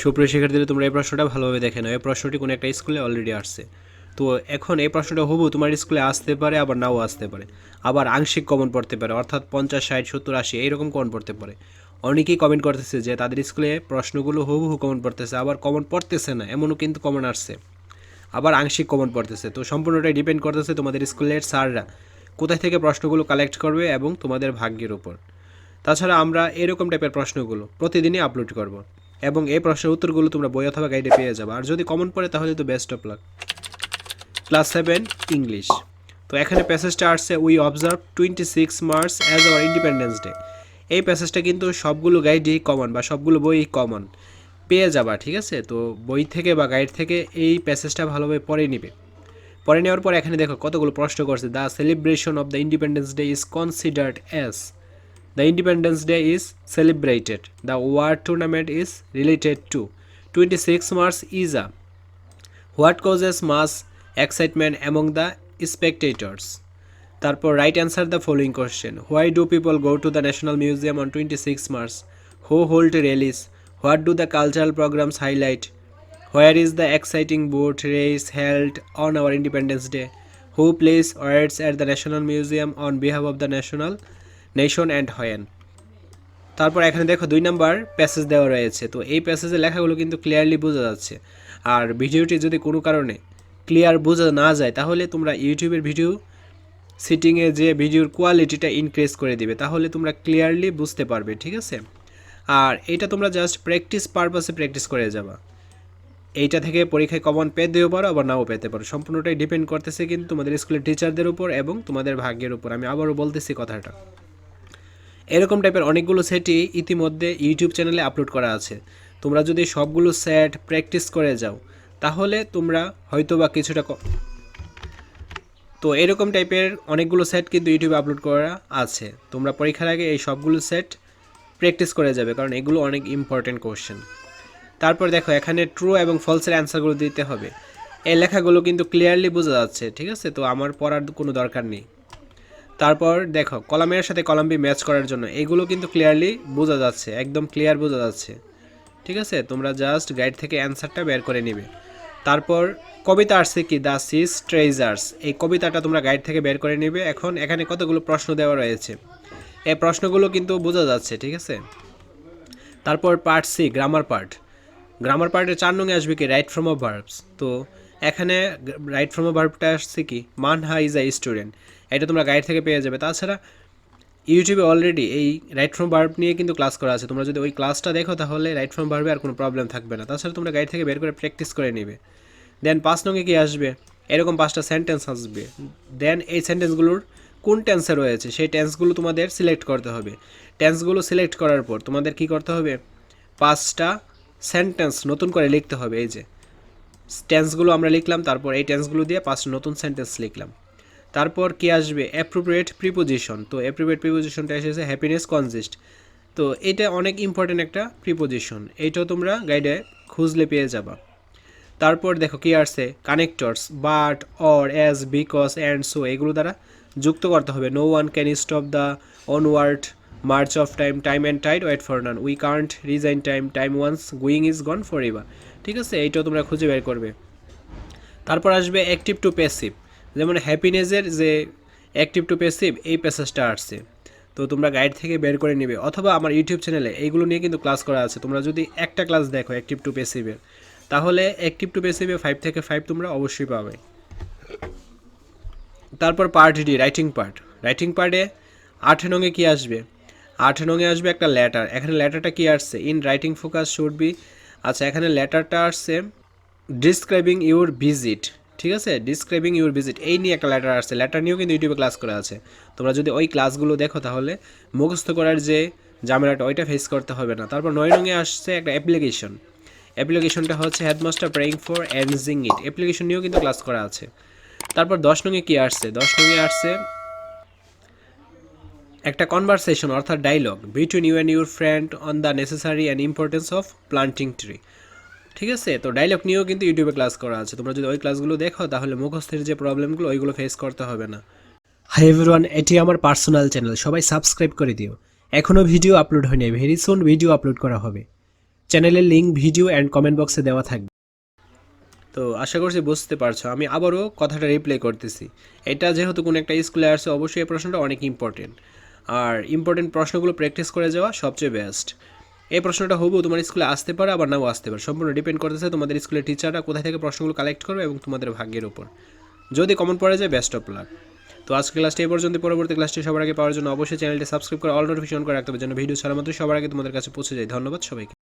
সুপ্রিয় শিক্ষার্থীরা, তোমরা এই প্রশ্নটা ভালোভাবে দেখে নাও। এই প্রশ্নটি কোনো একটা স্কুলে অলরেডি আসছে। তো এখন এই প্রশ্নটা হবু তোমার স্কুলে আসতে পারে, আবার নাও আসতে পারে। আবার আংশিক কমন পড়তে পারে, অর্থাৎ পঞ্চাশ, ষাট, সত্তর, আশি, এইরকম কমন পড়তে পারে। অনেকেই কমেন্ট করতেছে যে তাদের স্কুলে প্রশ্নগুলো হুবহু কমন পড়তেছে, আবার কমন পড়তেছে না, এমনও কিন্তু কমন আসছে। আবার আংশিক কমন পড়তেছে। তো সম্পূর্ণটাই ডিপেন্ড করতেছে তোমাদের স্কুলের স্যাররা, কোথায় থেকে প্রশ্নগুলো কালেক্ট করবে এবং তোমাদের ভাগ্যের উপর। তাছাড়া আমরা এরকম টাইপের প্রশ্নগুলো প্রতিদিনই আপলোড করব। এবং এই প্রশ্নের উত্তরগুলো তোমরা বই অথবা গাইডে পেয়ে যাবে। আর যদি কমন পড়ে, তাহলে তো best of luck class seven English তো এখানে প্যাসেজটা আসছে we observe twenty six March as our independence day এই প্যাসেজটা কিন্তু সবগুলো গাইডই কমন বা সবগুলো বই কমন পেয়ে যাবা, ঠিক আছে? তো বই থেকে বা গাইড থেকে এই প্যাসেজটা ভালোভাবে পড়ে নিবে। পরে নেওয়ার পর এখানে দেখো কতগুলো প্রশ্ন করছে। The celebration of the independence day is considered as the independence day is celebrated the war tournament is related to twenty six March is a what causes mass excitement among the spectators তারপর right answer the following question why do people go to the national museum on twenty six March who hold rallies what do the cultural programs highlight where is the exciting boat race held on our independence day who place words at the national museum on behalf of the national nation and হয়েন। তারপর এখানে দেখো দুই number passage দেওয়া রয়েছে। তো এই প্যাসেজের লেখাগুলো কিন্তু ক্লিয়ারলি বোঝা যাচ্ছে। আর ভিডিওটি যদি কোনো কারণে ক্লিয়ার বোঝা না যায়, তাহলে তোমরা ইউটিউবের ভিডিও সিটিংয়ে যে ভিডিওর কোয়ালিটিটা ইনক্রিজ করে দিবে, তাহলে তোমরা ক্লিয়ারলি বুঝতে পারবে, ঠিক আছে? আর এটা তোমরা জাস্ট প্র্যাকটিস পারপাসে প্র্যাকটিস করে যাবা। এইটা থেকে পরীক্ষায় কমন পেতেও পারো, আবার নাও পেতে পারো। সম্পূর্ণটাই ডিপেন্ড করতেছে কিন্তু তোমাদের স্কুলের টিচারদের উপর এবং তোমাদের ভাগ্যের উপর। আমি আবারও বলতেছি কথাটা। এরকম টাইপের অনেকগুলো সেটই ইতিমধ্যে ইউটিউব চ্যানেলে আপলোড করা আছে। তোমরা যদি সবগুলো সেট প্র্যাকটিস করে যাও, তাহলে তোমরা হয়তো বা কিছুটা তো এরকম টাইপের অনেকগুলো সেট কিন্তু ইউটিউবে আপলোড করা আছে। তোমরা পরীক্ষার আগে এই সবগুলো সেট প্র্যাকটিস করে যাবে, কারণ এগুলো অনেক ইম্পর্টেন্ট কোশ্চেন তারপর দেখো, এখানে ট্রু এবং ফলসের অ্যান্সারগুলো দিতে হবে। এই লেখাগুলো কিন্তু ক্লিয়ারলি বোঝা যাচ্ছে, ঠিক আছে? তো আমার পড়ার কোনো দরকার নেই। তারপর দেখো, কলামের সাথে কলাম্বি ম্যাচ করার জন্য। এগুলো কিন্তু ক্লিয়ারলি বোঝা যাচ্ছে, একদম ক্লিয়ার বোঝা যাচ্ছে। ঠিক আছে? তোমরা জাস্ট গাইড থেকে অ্যান্সারটা বের করে নিবে। তারপর কবিতা আসছে কি? দ্য সিস ট্রেজার্স এই কবিতাটা তোমরা গাইড থেকে বের করে নিবে। এখন এখানে কতগুলো প্রশ্ন দেওয়া রয়েছে। এই প্রশ্নগুলো কিন্তু বোঝা যাচ্ছে, ঠিক আছে? তারপর part C grammar part grammar পার্টে চার নঙে আসবে কি? রাইট ফ্রম অ ভার্বস তো এখানে রাইট ফ্রম অ ভার্বটা আসছে কি? মান হা ইজ আ স্টুডেন্ট এটা তোমরা গাইড থেকে পেয়ে যাবে। তাছাড়া ইউটিউবে অলরেডি এই রাইট ফ্রম ভার্ব নিয়ে কিন্তু ক্লাস করা আছে। তোমরা যদি ওই ক্লাসটা দেখো তাহলে রাইট ফ্রম ভার্বে আর কোনো প্রবলেম থাকবে না। তাছাড়া তোমরা গাইড থেকে বের করে প্র্যাকটিস করে নেবে। দেন পাঁচ নঙে কি আসবে? এরকম পাঁচটা সেন্টেন্স আসবে। দেন এই সেন্টেন্সগুলোর কোন টেন্সে রয়েছে? সেই টেন্সগুলো তোমাদের সিলেক্ট করতে হবে। টেন্সগুলো সিলেক্ট করার পর তোমাদের কি করতে হবে? পাঁচটা সেন্টেন্স নতুন করে লিখতে হবে। এই যে টেন্সগুলো আমরা লিখলাম, তারপর এই টেন্সগুলো দিয়ে পাঁচটা নতুন সেন্টেন্স লিখলাম। তারপর কি আসবে? অ্যাপ্রোপ্রিয়েট প্রিপোজিশন তো অ্যাপ্রোপ্রিয়েট প্রিপোজিশনটা এসেছে হ্যাপিনেস কনজিস্ট তো এটা অনেক ইম্পর্টেন্ট একটা প্রিপোজিশন এইটাও তোমরা গাইডে খুঁজলে পেয়ে যাবা। তারপর দেখো কি আসছে? Connectors but or as because and so এগুলো দ্বারা যুক্ত করতে হবে। No one can stop the onward march of time time and tide wait for none we can't resign time time once going is gone for ever ঠিক আছে? এইটাও তোমরা খুঁজে বের করবে। তারপর আসবে অ্যাক্টিভ টু প্যাসিভ যেমন হ্যাপিনেসের যে অ্যাক্টিভ টু প্যাসিভ এই প্যাসেজটা আসছে। তো তোমরা গাইড থেকে বের করে নিবে। অথবা আমার ইউটিউব চ্যানেলে এইগুলো নিয়ে কিন্তু ক্লাস করা আছে। তোমরা যদি একটা ক্লাস দেখো অ্যাক্টিভ টু প্যাসিভের তাহলে অ্যাক্টিভ টু প্যাসিভে ফাইভ থেকে ফাইভ তোমরা অবশ্যই পাবে। তারপর part D writing part writing পার্টে আট নঙে কী আসবে? আট নঙে আসবে একটা লেটার এখানে লেটারটা কী আসছে? In writing focus should be আচ্ছা এখানে লেটারটা আসছে ডিসক্রাইবিং ইউর ভিজিট ঠিক আছে? ডিসক্রাইবিং ইউর ভিজিট এই নিয়ে একটা লেটার আসছে। লেটার নিয়েও কিন্তু ইউটিউবে ক্লাস করা আছে। তোমরা যদি ওই ক্লাসগুলো দেখো তাহলে মুখস্থ করার যে ঝামেলাটা, ওইটা ফেস করতে হবে না। তারপর নয় রঙে আসছে একটা অ্যাপ্লিকেশন অ্যাপ্লিকেশনটা হচ্ছে হেডমাস্টার প্রেইং ফর অ্যানজিং ইট অ্যাপ্লিকেশন নিয়েও কিন্তু ক্লাস করা আছে। তারপর দশ নঙে কী আসছে? দশ নঙে আসছে একটা কনভারসেশন অর্থাৎ dialogue between you and your friend on the necessary and importance of planting tree ঠিক আছে? তো ডায়লগ নিয়েও কিন্তু ইউটিউবে ক্লাস করা আছে। তোমরা যদি ওই ক্লাসগুলো দেখো, তাহলে মুখস্থের যে প্রবলেমগুলো ওইগুলো ফেস করতে হবে না। হাই এভরিওয়ান এটি আমার পার্সোনাল চ্যানেল সবাই সাবস্ক্রাইব করে দিও। এখনও ভিডিও আপলোড হয়নি। ভেরি সুন ভিডিও আপলোড করা হবে। চ্যানেলের লিঙ্ক ভিডিও অ্যান্ড কমেন্ট বক্সে দেওয়া থাকবে। তো আশা করছি বুঝতে পারছ। আমি আবারও কথাটা রিপ্লাই করতেছি। এটা যেহেতু কোনো একটা স্কুলে আসছে, অবশ্যই এই প্রশ্নটা অনেক ইম্পর্টেন্ট আর ইম্পর্টেন্ট প্রশ্নগুলো প্র্যাকটিস করে যাওয়া সবচেয়ে বেস্ট এই প্রশ্নটা হবু তোমার স্কুলে আসতে পারে, আবার নাও আসতে পারে। সম্পূর্ণ ডিপেন্ড করতেছে তোমাদের স্কুলের টিচাররা কোথায় থেকে প্রশ্নগুলো কালেক্ট করবে এবং তোমাদের ভাগ্যের উপর। যদি কমন পড়ে যায় বেস্ট অফ লাক তো আজকে ক্লাসটি এ পর্যন্ত পরবর্তী ক্লাসটি সবার আগে পাওয়ার জন্য অবশ্যই চ্যানেলটি সাবস্ক্রাইব করে অল নোটিফিকেশন করে রাখতে হবে, যেন ভিডিও ছাড়া মাত্র সবার আগে তোমাদের কাছে পৌঁছে যায়। ধন্যবাদ সবাইকে।